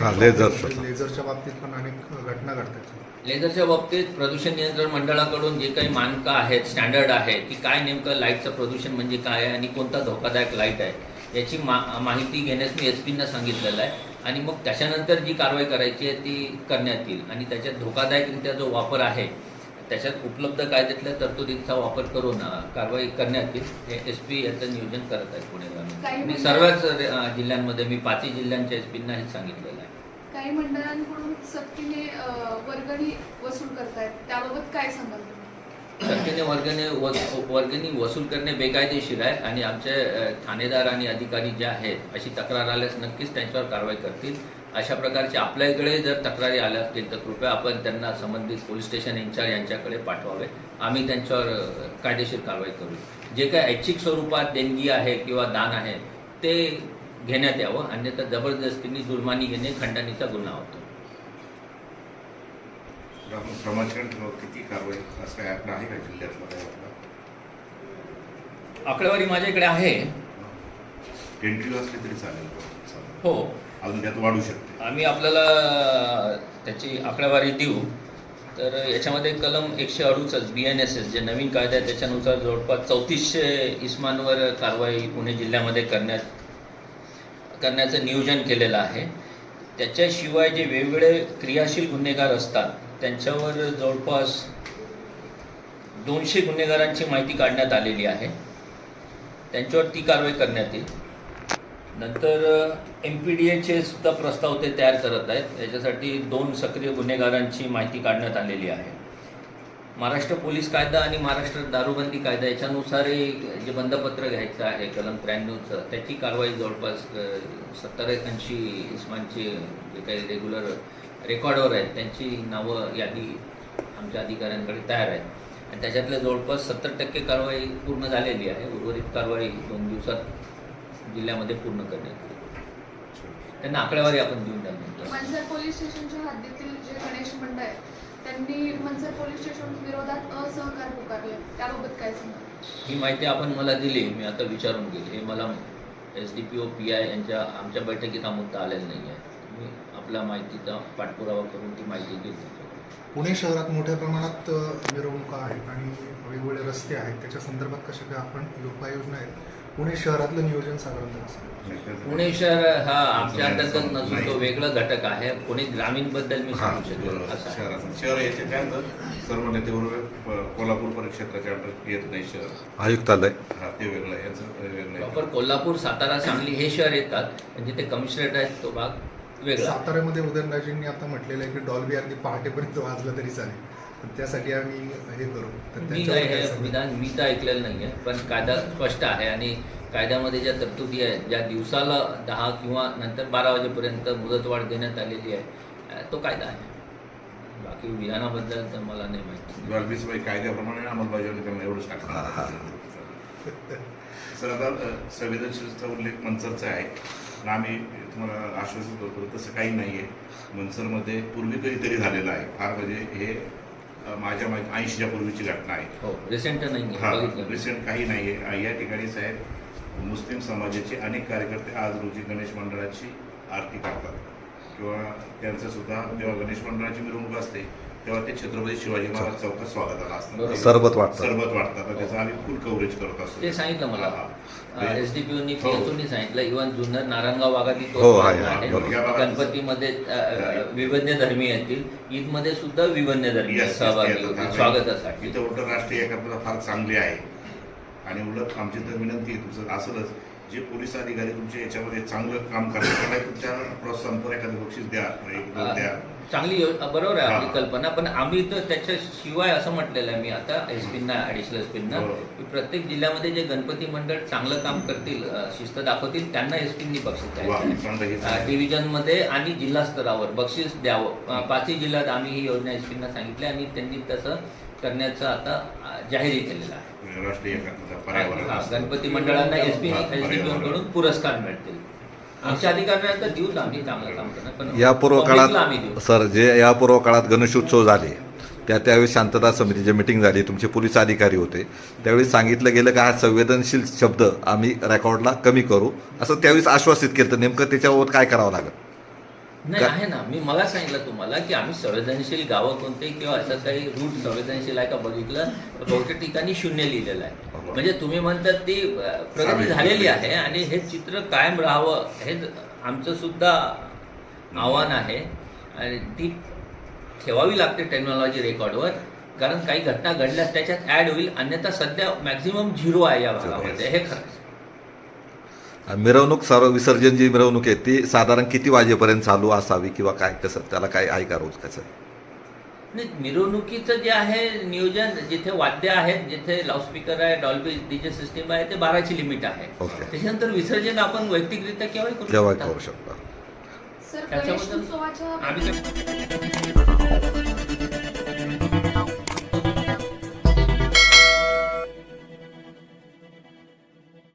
हा. लेझरच्या बाबतीत पण अनेक घटना घडतात. लेझरच्या बाबतीत प्रदूषण नियंत्रण मंडळाकडून जे काही मानकं आहेत स्टँडर्ड आहे की काय नेमकं लाईटचं प्रदूषण म्हणजे काय आहे आणि कोणता धोकादायक लाइट आहे याची मा माहिती घेण्यास मी एस पींना सांगितलेलं आहे. आणि मग त्याच्यानंतर जी कारवाई करायची आहे ती करण्यात येईल. आणि त्याच्यात धोकादायकरित्या जो वापर आहे त्याच्यात उपलब्ध कायद्यातल्या तरतुदींचा वापर करून अं, कारवाई करण्यात येईल. हे एस पी याचं नियोजन करत आहेत पुणे ग्रामीण. मी मंडळ- सर्वच अं, जिल्ह्यांमध्ये मी पाचही जिल्ह्यांच्या एस पींना हे सांगितलेलं आहे. काही मंडळांकडून सक्तीने वर्गणी वसूल करतायत. त्याबाबत काय सांगाल? सक्तीने वर्गणी वस- वर्गणी वसूल करणे बेकायदेशीर आहे आणि आमचे थानेदार ठाणेदार आणि अधिकारी जे आहेत अशी तक्रार आल्यास नक्कीच त्यांच्यावर कारवाई करतील. अशा प्रकारचे आपल्याकडे जर तक्रारी आल्या असतील तर कृपया आपण त्यांना संबंधित पोलीस स्टेशन इन्चार्ज यांच्याकडे पाठवावे. आम्ही त्यांच्यावर कायदेशीर कारवाई करू. जे काय ऐच्छिक स्वरूपात देणगी आहे किंवा दान आहे ते घेण्यात यावं. अन्यथा जबरदस्तीने जुर्मानी घेणे खंडणीचा गुन्हा होतो. किती कारवाई असं आहे का आपलं आकडेवारी माझ्याकडे आहे. असली तरी चालेल. हो. अजून त्यात वाढू शकते. आम्ही आपल्याला त्याची आकडेवारी देऊ. तर याच्यामध्ये कलम एकशे अडुसष्ट बी एन एस एस जे नवीन कायदा आहे त्याच्यानुसार जवळपास चौतीसशे इस्मांवर कारवाई पुणे जिल्ह्यामध्ये करण्यात करण्याचं नियोजन केलेलं आहे. त्याच्याशिवाय जे वेगवेगळे क्रियाशील गुन्हेगार असतात त्यांच्यावर जवळपास दोनशे गुन्हेगारांची माहिती काढण्यात आलेली आहे. त्यांच्यावर ती कारवाई करण्यात येईल. नंतर एम पी डी एचे सुद्धा प्रस्ताव ते तयार करत आहेत. त्याच्यासाठी दोन सक्रिय गुन्हेगारांची माहिती काढण्यात आलेली आहे. महाराष्ट्र पोलीस कायदा आणि महाराष्ट्र दारूबंदी कायदा याच्यानुसारही जे बंदपत्र घ्यायचं आहे कलम त्र्याण्णवचं त्याची कारवाई जवळपास सत्तर ऐंशी इस्मांचे जे काही रेग्युलर रेकॉर्डवर आहेत त्यांची नावं यादी आमच्या अधिकाऱ्यांकडे तयार आहेत. आणि त्याच्यातल्या जवळपास सत्तर टक्के कारवाई पूर्ण झालेली आहे. उर्वरित कारवाई दोन दिवसात जिल्ह्यामध्ये पूर्ण करण्यात येईल. त्यांना आकडेवारी आपण देऊन द्या पोलीस स्टेशनच्या हद्दीतील जे गणेश मंडळ आहे त्यांनी मनसर पोलीस स्टेशन त्याबाबत काय सांगाल ही माहिती आपण मला दिली मी आता विचारून गेली हे मला S D P O P I यांच्या आमच्या बैठकीत हा मुद्दा आलेला नाही आहे. मी आपल्या माहितीचा पाठपुरावा करून ती माहिती देतो पुणे शहरात मोठ्या प्रमाणात मिरवणुका आहेत आणि वेगवेगळे रस्ते आहेत. त्याच्या संदर्भात कशा काय आपण उपाययोजना आहेत पुणे शहरातलं नियोजन आहे? पुणे शहर हा आमच्या अंतर्गत नसून तो वेगळा घटक आहे. पुणे ग्रामीणबद्दल मी सांगू. शहराचं. शहर नेतेबरोबर प- कोल्हापूर परिक्षेत्राच्या अंडर येत नाही शहर. आयुक्तालय. हा ते वेगळं आहे. याचं वेगळं प्रॉपर कोल्हापूर सातारा सांगली हे शहर येतात. म्हणजे ते कमिशनरेट आहेत तो भाग वेगळा. साताऱ्यामध्ये उदयनराजेंनी आता म्हटलेलं आहे की डॉल्बी अगदी पहाटेपर्यंत वाजलं तरी चालेल. त्यासाठी आम्ही हे करू. तर मी काय हे? विधान मी तर ऐकलेलं नाही आहे पण कायदा स्पष्ट आहे आणि कायद्यामध्ये ज्या तरतुदी आहेत ज्या दिवसाला दहा किंवा नंतर बारा वाजेपर्यंत मुदतवाढ देण्यात आलेली आहे अं, तो कायदा आहे. बाकी विधानाबद्दल तर मला नाही माहिती. द्वारबीसबाई कायद्याप्रमाणे अंमलबजावणी त्यामुळे एवढंच टाकणार सर आता अ, संवेदनशीलचा उल्लेख मनसरचा आहे. आणि आम्ही तुम्हाला आश्वासित करतो तसं काही नाही आहे मनसरमध्ये पूर्वी कधीतरी झालेलं आहे. फार म्हणजे हे माझ्या ऐंशीच्या पूर्वीची घटना आहे. हो रिसेंट नाही हा. रिसेंट काही नाही आहे या ठिकाणी साहेब मुस्लिम समाजाचे अनेक कार्यकर्ते आज रोजी गणेश मंडळाची आरती करतात. किंवा त्यांचं सुद्धा जेव्हा गणेश मंडळाची मिरवणूक असते तेव्हा ते छत्रपती शिवाजी महाराज चौकात स्वागताला. असतात सरबत वाटतात सरबत वाटतात तर त्याचं आम्ही फुल कव्हरेज करत असतो. ते सांगितलं मला. एस डी पी ओनी हो. सांगितलं इव्हन जुन्नर नारायणगाव हो, भागात- गणपतीमध्ये विभिन्न धर्मी येतील. ईदमध्ये सुद्धा विभिन्न धर्मी सहभागी स्वागतासाठी. इथं उलट राष्ट्रीय एकात्मता फार चांगली आहे. आणि उलट आमची तर विनंती आहे तुमचं असलंच. जे पोलीस अधिकारी तुमच्या याच्यामध्ये चांगलं काम करतात त्यांना तुमच्या प्रोत्साहनपर एखादं बक्षीस द्या एक दोन द्या चांगली बरोबर आहे आपली हा. कल्पना पण आम्ही तर त्याच्याशिवाय असं म्हटलेलं आहे मी आता एस पींना ॲडिशनल एस पींना बरोबर. की प्रत्येक जिल्ह्यामध्ये जे गणपती मंडळ चांगलं काम करतील शिस्त दाखवतील त्यांना एस पींनी बक्षीस द्यायचं हे. डिव्हिजनमध्ये आणि जिल्हा स्तरावर बक्षीस द्यावं पाचही जिल्ह्यात आम्ही ही योजना एस पींना सांगितली आणि त्यांनी तसं करण्याचं आता अ, जाहीरही केलेलं आहे. राष्ट्रीय गणपती मंडळांना एस पी हा, एस डी पर्यावरण. कडून पुरस्कार मिळतील. आमच्या अधिकाऱ्यांना तर देऊच आम्ही चांगलं काम करणार पण यापूर्व publicला आम्ही देऊ. काळात सर जे यापूर्व काळात गणेशोत्सव झाले त्या त्यावेळी शांतता समितीची मिटिंग झाली तुमचे पोलीस अधिकारी होते. त्यावेळी सांगितलं गेलं का हा संवेदनशील शब्द आम्ही रेकॉर्डला कमी करू असं त्यावेळेस आश्वासित केलं. तर नेमकं त्याच्यावर काय करावं लागेल? नाही आहे ना. मी मला सांगितलं तुम्हाला की आम्ही संवेदनशील गावं कोणते किंवा असं काही रूट संवेदनशील आहे का बघितलं तर बहुतेक ठिकाणी शून्य लिहिलेलं आहे. म्हणजे तुम्ही म्हणतात ती प्रगती झालेली आहे आणि हे चित्र कायम राहावं हे आमचं सुद्धा आव्हान आहे. आणि ती ठेवावी लागते टेक्नॉलॉजी रेकॉर्डवर कारण काही घटना घडल्यास त्याच्यात ॲड होईल. अन्यथा सध्या मॅक्झिमम झिरो आहे या भागामध्ये. हे खरं. मिरवणूक सर्व विसर्जन जी मिरवणूक आहे ती साधारण किती वाजेपर्यंत चालू असावी किंवा काय कसं त्याला काय आहे का रोज कसं नाही मिरवणुकीचं जे आहे नियोजन जिथे वाद्य आहेत जिथे लाऊडस्पीकर आहे डॉल्बी डीजे सिस्टीम आहे ते बाराची लिमिट आहे ओके. त्याच्यानंतर विसर्जन आपण वैयक्तिकरित्या केव्हाही करू जेव्हा शकता. करू शकता सर त्याच्याबद्दल आम्ही